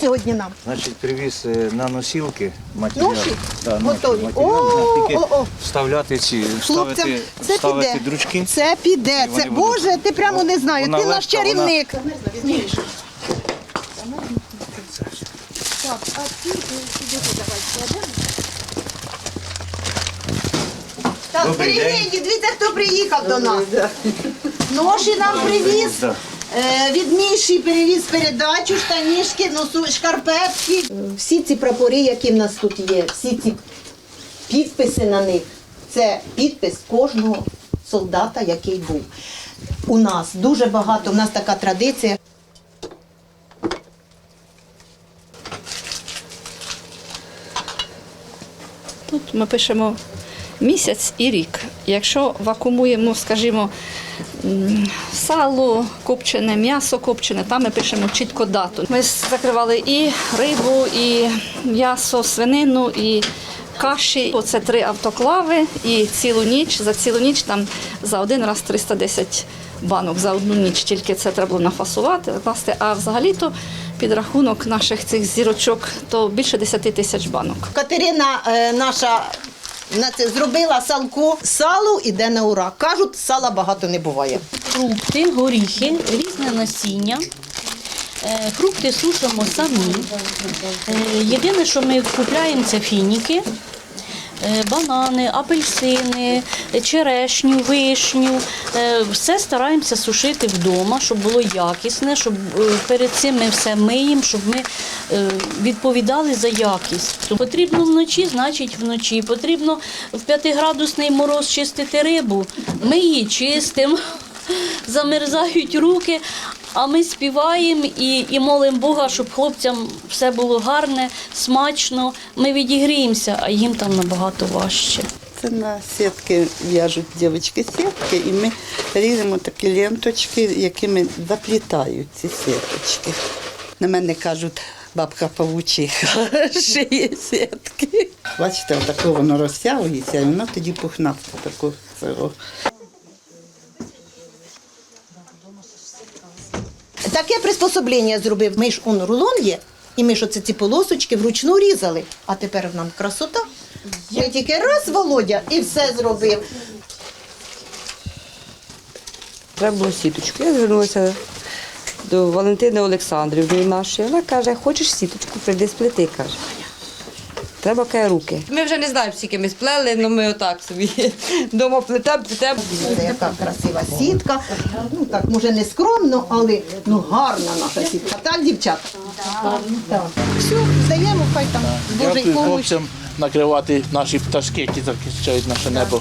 сьогодні нам? Значить, привіз е, на носілки матеріал. Ноші? Да, ноші, Готові? матеріал. О, тільки о, о. вставляти ці, Хлопцям вставити, це вставити піде. дручки. Це піде. Це вони будуть- Боже, ти прямо не знаю. Вона Ти наш легка, вона- чарівник. Так, Добрий день. перегляньте, дивіться, хто приїхав до нас. Ноші нам привіз. Да. Е, Від Міші перевіз передачу, штанішки, носу, шкарпетки. Всі ці прапори, які в нас тут є, всі ці підписи на них, це підпис кожного солдата, який був. У нас дуже багато, у нас така традиція. Тут ми пишемо місяць і рік. Якщо вакуумуємо, скажімо, сало копчене, м'ясо копчене, там ми пишемо чітко дату. Ми закривали і рибу, і м'ясо, свинину, і каші. Оце три автоклави і цілу ніч. За цілу ніч там за один раз 310 банок за одну ніч. Тільки це треба було нафасувати, накласти. А взагалі-то підрахунок наших цих зірочок то більше 10 тисяч банок. Катерина е, наша на це зробила салку. Сало іде на ура. Кажуть, сала багато не буває. фрукти, горіхи, різне насіння. Е, Фрукти сушимо самі. Е, Єдине, що ми купляємо, це фініки, банани, апельсини, черешню, вишню. Е, Все стараємося сушити вдома, щоб було якісне, щоб е, перед цим ми все миємо, щоб ми е, відповідали за якість. Потрібно вночі, значить вночі. Потрібно в п'ятиградусний мороз чистити рибу. Ми її чистимо замерзають руки, а ми співаємо і, і молимо Бога, щоб хлопцям все було гарне, смачно. Ми відігріємося, а їм там набагато важче. Це на сітки в'яжуть дівчатки сітки, і ми ріжемо такі ленточки, якими заплітають ці сіточки. На мене кажуть, бабка павучиха шиє сітки. Бачите, отако воно розтягується, і воно тоді пухнасте тако. Таке приспособлення зробив. Ми ж он рулон є, і ми ж оце ці полосочки вручну різали. А тепер нам красота. Ми тільки раз, Володя, і все зробив. Треба було сіточку. Я звернулася до Валентини Олександрівни нашої. Вона каже, хочеш сіточку, прийди сплети, каже. Треба кає руки. Ми вже не знаємо, скільки ми сплели, але ми отак собі вдома плетемо, плетемо. Це яка красива сітка. Ну так, може не скромно, але ну гарна наша сітка. Так, дівчата? Так. Все, здаємо, хай там Божий Дякую помощь. хлопцям накривати наші пташки, які захищають наше небо.